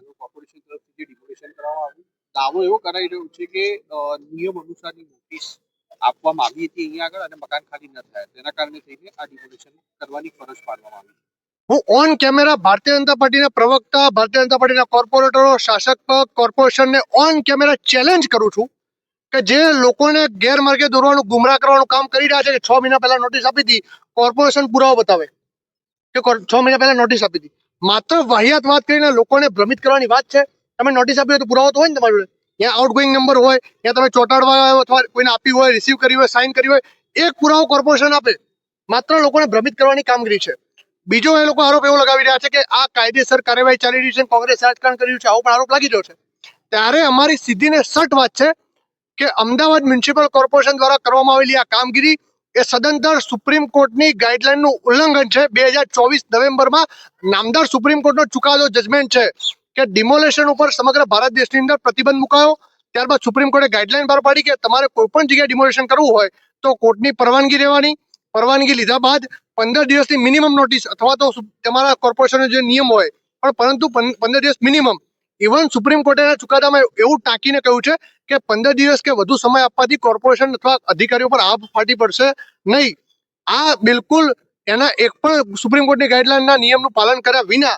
આગળ કોર્પોરેશન તરફથી જે ડિમોલિશન કરવામાં આવ્યું, દાવો એવો કરાઈ રહ્યો છે કે નિયમ અનુસારની નોટિસ આપવામાં આવી હતી અહીંયા આગળ અને મકાન ખાલી ન થયા. તેના કારણે થઈને આ ડિમોલિશન કરવાની ફરજ પાડવામાં આવી હું ઓન કેમેરા ભારતીય જનતા પાર્ટીના પ્રવક્તા, ભારતીય જનતા પાર્ટીના કોર્પોરેટરો શાસક પક્ષ કોર્પોરેશનને ઓન કેમેરા ચેલેન્જ કરું છું કે જે લોકોને ગેરમાર્ગે દોરવાનું, ગુમરાહ કરવાનું કામ કરી રહ્યા છે કે છ મહિના પહેલા નોટિસ આપી હતી. કોર્પોરેશન પુરાવો બતાવે. કે છ મહિના પહેલા નોટિસ આપી હતી. માત્ર વાહિયાત વાત કરીને લોકોને ભ્રમિત કરવાની વાત છે. તમે નોટિસ આપી હોય તો પુરાવો તો હોય ને તમારી જોડે. ત્યાં આઉટગોઈંગ નંબર હોય, ત્યાં તમે ચોંટાડવા અથવા કોઈને આપી હોય રિસીવ કરી હોય સાઇન કરી હોય એક પુરાવો કોર્પોરેશન આપે. માત્ર લોકોને ભ્રમિત કરવાની કામગીરી છે. બીજો એ લોકો આરોપ એવો લગાવી રહ્યા છે કે આ કાયદેસર કાર્યવાહી ચાલી રહી છે, કોંગ્રેસ રાજકારણ કર્યું છે, આવો પણ આરોપ લાગી રહ્યો છે. ત્યારે અમારી સીધી ને સટ વાત છે કે અમદાવાદ મ્યુનિસિપલ કોર્પોરેશન દ્વારા કરવામાં આવેલી આ કામગીરી એ સદંતર સુપ્રીમ કોર્ટની ગાઈડલાઈનનું ઉલ્લંઘન છે. બે હજાર ચોવીસ નવેમ્બરમાં નામદાર સુપ્રીમ કોર્ટનો ચુકાદો જજમેન્ટ છે કે ડિમોલેશન ઉપર સમગ્ર ભારત દેશની અંદર પ્રતિબંધ મુકાયો. ત્યારબાદ સુપ્રીમ કોર્ટે ગાઈડલાઈન બહાર પાડી કે તમારે કોઈ પણ જગ્યાએ ડિમોલેશન કરવું હોય તો કોર્ટની પરવાનગી રહેવાની. પરવાનગી લીધા બાદ પંદર દિવસની મિનિમમ નોટિસ અથવા તો તમારા કોર્પોરેશનનો જે નિયમ હોય, પણ પરંતુ પંદર દિવસ મિનિમમ ઇવન સુપ્રીમ કોર્ટે ચુકાદામાં એવું ટાંકીને કહ્યું છે કે પંદર દિવસ કે વધુ સમય આપવાથી કોર્પોરેશન અથવા અધિકારીઓ પર આભ ફાટી પડશે નહીં. આ બિલકુલ એના એક પણ સુપ્રીમ કોર્ટની ગાઈડલાઇનના નિયમનું પાલન કર્યા વિના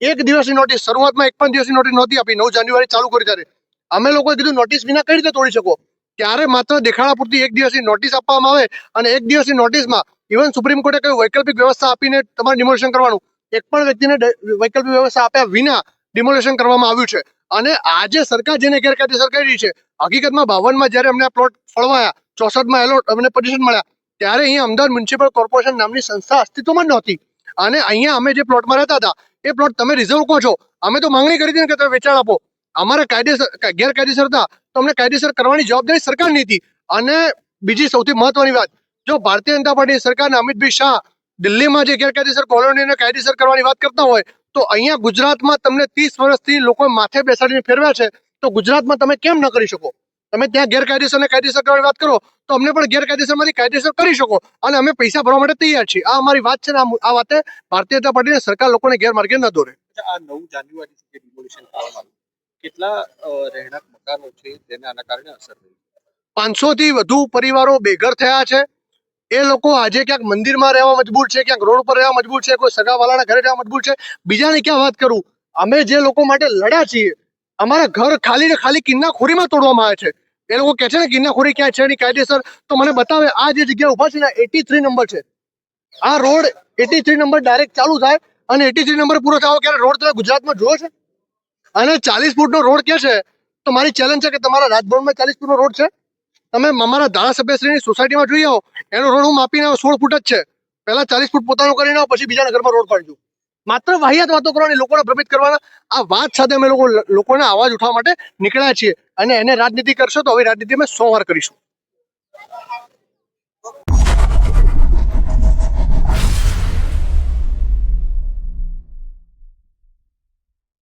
એક દિવસની નોટિસ શરૂઆતમાં એક પણ દિવસની નોટિસ નહોતી આપી. નવ જાન્યુઆરી ચાલુ કરી ત્યારે. અમે લોકોએ કીધું નોટિસ વિના કઈ રીતે તોડી શકો? ત્યારે માત્ર દેખાડા પૂરતી એક દિવસની નોટિસ આપવામાં આવે અને એક દિવસની નોટિસમાં ઇવન સુપ્રીમ કોર્ટે કહ્યું, વૈકલ્પિક વ્યવસ્થા આપીને તમારે ડિમોલેશન કરવાનું. એક પણ વ્યક્તિને વૈકલ્પિક વ્યવસ્થા આપ્યા વિના ડિમોલેશન કરવામાં આવ્યું છે. અને આજે સરકાર જેને ગેરકાયદેસર કરી છે, હકીકતમાં બાવનમાં જ્યારે અમને પ્લોટ ફળવાયા, ચોસઠમાં એલોટ અમને પોઝિશન મળ્યા, ત્યારે અહીંયા અમદાવાદ મ્યુનિસિપલ કોર્પોરેશન નામની સંસ્થા અસ્તિત્વમાં નહોતી. અને અહીંયા અમે જે પ્લોટમાં રહેતા હતા, એ પ્લોટ તમે રિઝર્વ કહો છો. અમે તો માંગણી કરી હતી ને કે તમે વેચાણ આપો. અમારે કાયદેસર ગેરકાયદેસર હતા, તો અમને કાયદેસર કરવાની જવાબદારી સરકારની હતી. અને બીજી સૌથી મહત્વની વાત, જો ભારતીય જનતા પાર્ટી સરકારના અમિતભાઈ શાહ દિલ્હીમાં જે ગેરકાયદેસર કોલોનીને કાયદેસર કરવાની વાત કરતા હોય તો અહીંયા ગુજરાતમાં તમને ત્રીસ વર્ષથી લોકો માથે બેસાડીને ફેરવ્યા છે તો ગુજરાતમાં તમે કેમ ન કરી શકો? તમે ત્યાં ગેરકાયદેસર ને કાયદેસર કરવાની વાત કરો તો અમને પણ ગેરકાયદેસરમાંથી કાયદેસર કરી શકો અને અમે પૈસા ભરવા માટે તૈયાર છીએ. આ અમારી વાત છે ને આ વાતે ભારતીય જનતા પાર્ટીને સરકાર લોકોને ગેરમાર્ગે ન દોરે. આ નવ જાન્યુઆરી કેટલા રહેણાંક મકાનો છે તેને આના કારણે અસર થઈ? પાંચસો થી વધુ પરિવારો બેઘર થયા છે એ લોકો આજે ક્યાંક મંદિરમાં રહેવા મજબૂર છે, ક્યાંક રોડ પર રહેવા મજબૂર છે, કોઈ સગાવાલાના ઘરે રહેવા મજબૂર છે. બીજાને ક્યાં વાત કરું? અમે જે લોકો માટે લડ્યા છીએ, અમારા ઘર ખાલી ને ખાલી કિન્નાખોરીમાં તોડવામાં આવે છે. એ લોકો કહે છે ને, કિન્નાખોરી ક્યાં છે? એની કાયદેસર તો મને બતાવે, આ જે જગ્યા ઊભા છે ને એટી થ્રી નંબર છે. આ road AT three number direct ચાલુ થાય અને એટી થ્રી નંબર પૂરો થયો. ક્યારે રોડ તમે ગુજરાતમાં જોયો છે? અને ચાલીસ ફૂટનો રોડ કે છે, તો મારી ચેલેન્જ છે કે તમારા રાજભવનમાં ચાલીસ ફૂટનો રોડ છે? તમે અમારા ધારાસભ્યશ્રીની સોસાયટીમાં જોઈ આવો. એનો રોડ હું માપીને સોળ ફૂટ જ છે. પહેલા ચાલીસ ફૂટ પોતાનો કરીને આવો, પછી બીજાના ઘરમાં રોડ પાડજો. માત્ર વાહિયાત વાતો કરવાની, લોકોને ભ્રમિત કરવાના. આ વાત સાથે અમે લોકો લોકોના અવાજ ઉઠાવવા માટે નીકળ્યા છીએ. અને એને રાજનીતિ કરશો તો હવે રાજનીતિ અમે સો વાર કરીશું.